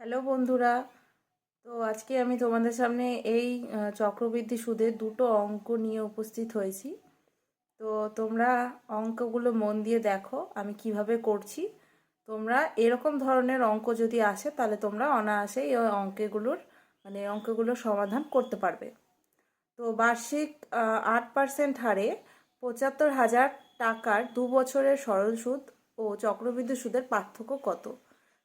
Hello বন্ধুরা, তো আজকে আমি তোমাদের সামনে এই চক্রবৃদ্ধি সুদের দুটো অঙ্ক নিয়ে উপস্থিত হয়েছি। তো তোমরা অঙ্কগুলো মন দিয়ে দেখো আমি কীভাবে করছি। তোমরা এরকম ধরনের অঙ্ক যদি আসে তাহলে তোমরা অনায়াসেই ওই অঙ্কগুলোর মানে অঙ্কগুলোর সমাধান করতে পারবে। তো বার্ষিক আট পার্সেন্ট হারে পঁচাত্তর হাজার টাকার দু বছরের সরল সুদ ও চক্রবৃদ্ধি সুদের পার্থক্য কত?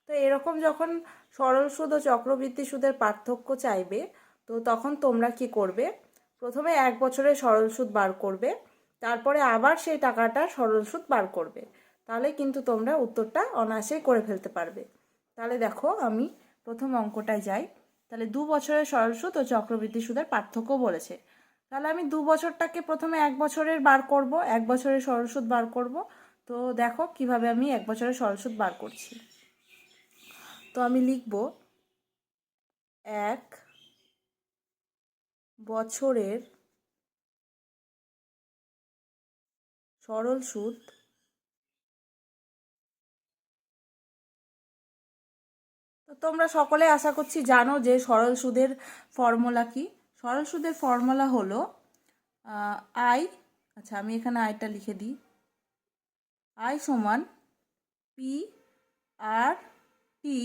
তো এরকম যখন সরল সুদ ও চক্রবৃদ্ধি সুদের পার্থক্য চাইবে, তো তখন তোমরা কি করবে? প্রথমে এক বছরের সরল সুদ বার করবে, তারপরে আবার সেই টাকাটা সরল সুদ বার করবে। তাহলে কিন্তু তোমরা উত্তরটা অনায়াসেই করে ফেলতে পারবে। তাহলে দেখো আমি প্রথম অঙ্কটায় যাই। তাহলে দু বছরের সরল সুদ ও চক্রবৃদ্ধি সুদের পার্থক্য বলেছে। তাহলে আমি দু বছরটাকে প্রথমে এক বছরের বার করব, এক বছরের সরল সুদ বার করব। তো দেখো কীভাবে আমি এক বছরের সরল সুদ বার করছি। আমি লিখব এক বছরের সরল সুদ তো তোমরা সকলে আশা করছি জানো যে সরল সুদের ফর্মুলা কি? সরল সুদের ফর্মুলা হলো আই আচ্ছা আমি এখানে আইটা লিখে দিই আই সমান P R T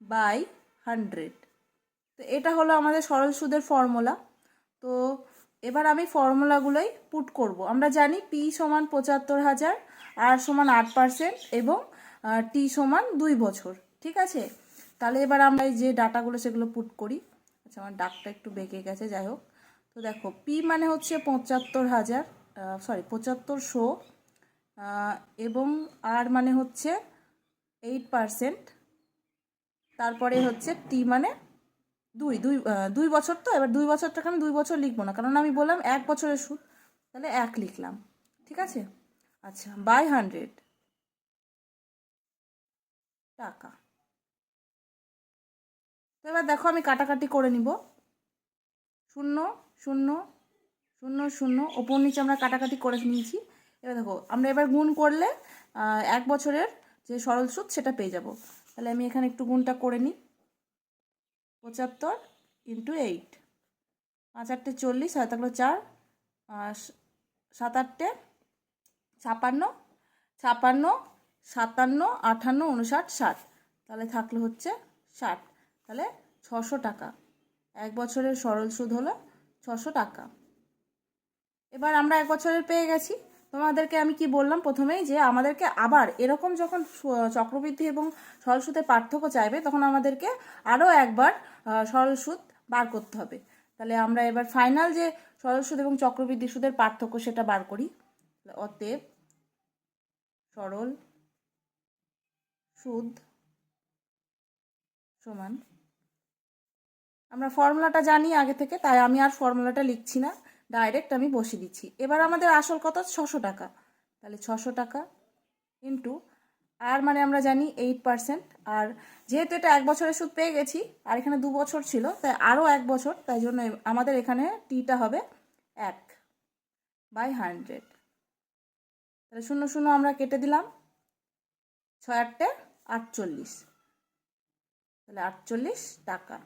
by hundred তো এটা হলো আমাদের সরল সুদের ফর্মুলা তো এবার আমি ফর্মুলাগুলোই পুট করব। আমরা জানি পি সমান পঁচাত্তর হাজার আর সমান আট পার্সেন্ট এবং টি সমান দুই বছর। ঠিক আছে? তাহলে এবার আমরা যে ডাটাগুলো সেগুলো পুট করি। আচ্ছা আমার ডাকটা একটু বেঁকে গেছে, যাই হোক। তো দেখো পি মানে হচ্ছে পঁচাত্তর হাজার সরি পঁচাত্তরশো এবং আর মানে হচ্ছে এইট পার্সেন্ট তারপরে হচ্ছে টি মানে দুই দুই দুই বছর তো, এবার দুই বছরটাকে আমি দুই বছর লিখব না, কারণ আমি বললাম এক বছরের সুদ, তাহলে এক লিখলাম, ঠিক আছে? আচ্ছা বাই হান্ড্রেড। টাকা। তো এবার দেখো আমি কাটাকাটি করে নিব। শূন্য শূন্য শূন্য শূন্য, ওপর নিচে আমরা কাটাকাটি করে নিয়েছি। এবার দেখো, আমরা এবার গুণ করলে এক বছরের যে সরল সুদ, সেটা পেয়ে যাব। তাহলে আমি এখানে একটু গুণটা করে নিই। পঁচাত্তর ইন্টু এইট পাঁচ আটটে চল্লিশ সাত থাকল চার। সাত আটটে ছাপান্ন। ছাপান্ন, সাতান্ন আটান্ন উনষাট, ষাট। তাহলে থাকল হচ্ছে ষাট। তাহলে ছশো টাকা। এক বছরের সরল সুদ হলো ছশো টাকা। এবার আমরা এক বছরের পেয়ে গেছি। তোমাদেরকে আমি কি বললাম? প্রথমেই যে আমাদেরকে আবার এরকম যখন চক্রবৃদ্ধি এবং সরল সুদের পার্থক্য চাইবে, তখন আমাদেরকে আরও একবার সরল সুদ বার করতে হবে। তাহলে আমরা এবার ফাইনাল যে সরল সুদ এবং চক্রবৃদ্ধি সুদের পার্থক্য সেটা বার করি। অতএব সরল সুদ সমান, আমরা ফর্মুলাটা জানি আগে থেকে, তাই আমি আর ফর্মুলাটা লিখছি না। ডাইরেক্ট আমি বসিয়ে দিচ্ছি। এবার আমাদের আসল কত ছশো টাকা। তাহলে ছশো টাকা ইন্টু আর মানে আমরা জানি এইট পার্সেন্ট আর যেহেতু এটা এক বছরের সুদ পেয়ে গেছি, আর এখানে দু বছর ছিল, তাই আরও এক বছর, তাই জন্য আমাদের এখানে টিটা হবে এক বাই হান্ড্রেড তাহলে শূন্য শূন্য আমরা কেটে দিলাম। ছয় আটটে আটচল্লিশ। তাহলে আটচল্লিশ টাকা।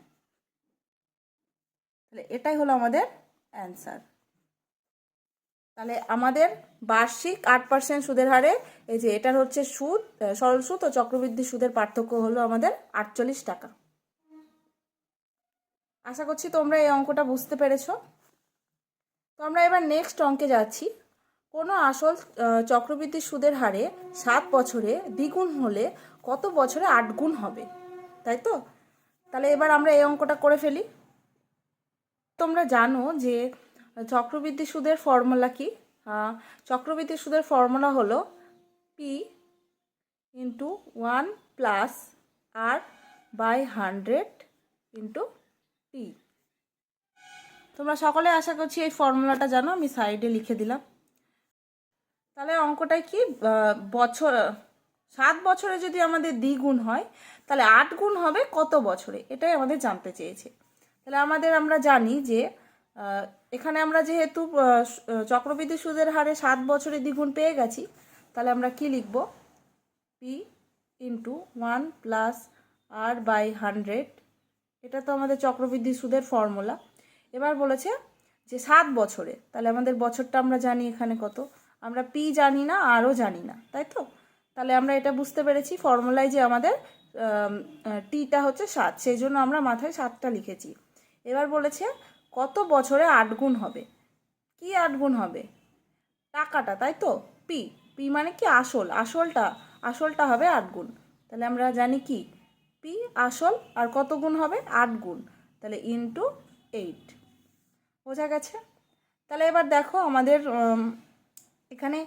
তাহলে এটাই হলো আমাদের অ্যান্সার তাহলে আমাদের বার্ষিক আট পার্সেন্ট সুদের হারে, এই যে এটার হচ্ছে সুদ সরল সুদ ও চক্রবৃদ্ধি সুদের পার্থক্য হলো আমাদের আটচল্লিশ টাকা। আশা করছি তোমরা এই অঙ্কটা বুঝতে পেরেছ। তো আমরা এবার নেক্সট অঙ্কে যাচ্ছি। কোনো আসল চক্রবৃদ্ধি সুদের হারে সাত বছরে দ্বিগুণ হলে কত বছরে আট গুণ হবে? তাই তো? তাহলে এবার আমরা এই অঙ্কটা করে ফেলি। তোমরা জানো যে চক্রবৃদ্ধি সুদের ফর্মুলা কি? চক্রবৃদ্ধি সুদের ফর্মুলা হলো P into one plus R by hundred into T তোমরা সকলে আশা করছি এই ফর্মুলাটা জানো, আমি সাইডে লিখে দিলাম। তাহলে অঙ্কটায় কি? বছর, সাত বছরে যদি আমাদের দ্বিগুণ হয়, তাহলে আট গুণ হবে কত বছরে? এটাই আমাদের জানতে চেয়েছে। তাহলে আমাদের আমরা জানি যে এখানে আমরা যেহেতু চক্রবৃদ্ধি সুদের হারে সাত বছরে দ্বিগুণ পেয়ে গেছি, তাহলে আমরা কি লিখব? P into one plus R by hundred এটা তো আমাদের চক্রবৃদ্ধি সুদের ফর্মুলা এবার বলেছে যে সাত বছরে, তাহলে আমাদের বছরটা আমরা জানি এখানে কত। আমরা পি জানি না আরও জানি না, তাই তো? তাহলে আমরা এটা বুঝতে পেরেছি ফর্মুলায় যে আমাদের টিটা হচ্ছে সাত, সেই জন্য আমরা মাথায় সাতটা লিখেছি। এবার বলেছে কত বছরে আট গুণ হবে? কি আট গুণ হবে? টাকাটা, তাই তো? পি পি মানে কি আসল? আসলটা আসলটা হবে আট গুণ। তাহলে আমরা জানি কি? পি আসল আর কত গুণ হবে? আট গুণ। তাহলে ইন্টু এইট বোঝা গেছে? তাহলে এবার দেখো আমাদের এখানে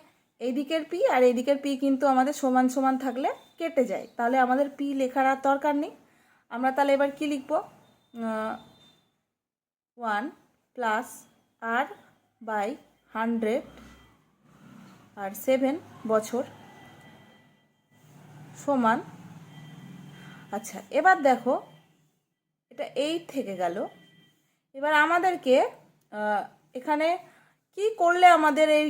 এই দিকের পি আর এই দিকের পি কিন্তু আমাদের সমান সমান থাকলে কেটে যায়। তাহলে আমাদের পি লেখার আর দরকার নেই। আমরা তাহলে এবার কি লিখব? One plus R by hundred R seven বছর সমান। আচ্ছা এবার দেখো, এটা এইট থেকে গেল। এবার আমাদেরকে এখানে কি করলে আমাদের এই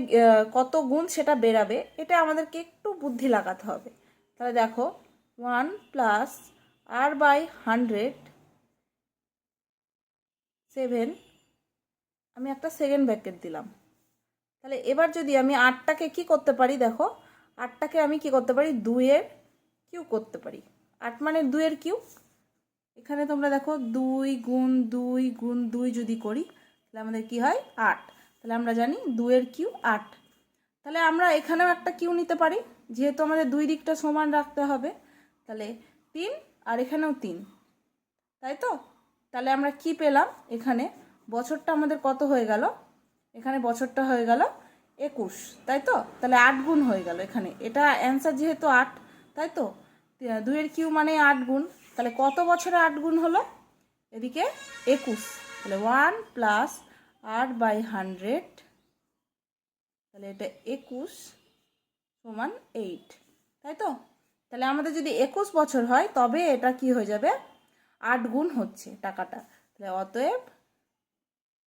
কত গুণ সেটা বেরাবে, এটা আমাদেরকে একটু বুদ্ধি লাগাতে হবে। তাহলে দেখো, one plus R by hundred seven, আমি একটা সেকেন্ড ব্র্যাকেট দিলাম। তাহলে এবার যদি আমি আটটাকে কি করতে পারি দেখো, আটটাকে আমি কি করতে পারি? দুইয়ের কিউ করতে পারি। আট মানে দুইয়ের কিউ? এখানে তোমরা দেখো দুই গুণ দুই গুণ দুই যদি করি, তাহলে আমাদের কি হয়? আট। তাহলে আমরা জানি দুইয়ের কিউ আট। তাহলে আমরা এখানেও একটা কিউ নিতে পারি, যেহেতু আমাদের দুই দিকটা সমান রাখতে হবে। তাহলে তিন আর এখানেও তিন। তাই তো? তাহলে আমরা কি পেলাম? এখানে বছরটা আমাদের কত হয়ে গেল? এখানে বছরটা হয়ে গেল একুশ, তাই তো? তাহলে আট গুণ হয়ে গেল এখানে। এটা অ্যান্সার যেহেতু আট, তাই তো? দুইয়ের কিউ মানে আট গুণ। তাহলে কত বছরে আট গুণ হলো? এদিকে একুশ। তাহলে ওয়ান প্লাস আট বাই হান্ড্রেড তাহলে এটা একুশ সমান এইট তাই তো? তাহলে আমাদের যদি একুশ বছর হয়, তবে এটা কি হয়ে যাবে? আট গুণ হচ্ছে টাকাটা। তাহলে অতএব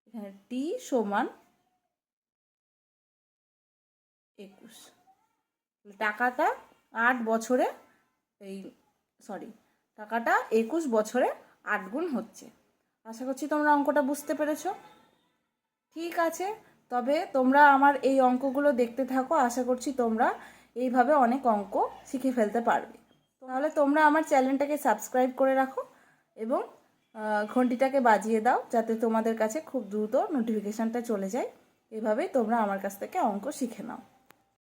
এখানে টি সমান একুশ। টাকাটা আট বছরে এই সরি টাকাটা একুশ বছরে আট গুণ হচ্ছে। আশা করছি তোমরা অঙ্কটা বুঝতে পেরেছ। ঠিক আছে, তবে তোমরা আমার এই অঙ্কগুলো দেখতে থাকো। আশা করছি তোমরা এইভাবে অনেক অঙ্ক শিখে ফেলতে পারবে। তাহলে তোমরা আমার চ্যানেলটাকে সাবস্ক্রাইব করে রাখো। এবং ঘন্টিটাকে বাজিয়ে দাও যাতে তোমাদের কাছে খুব দ্রুত নোটিফিকেশানটা চলে যায়। এভাবেই তোমরা আমার কাছ থেকে অঙ্ক শিখে নাও।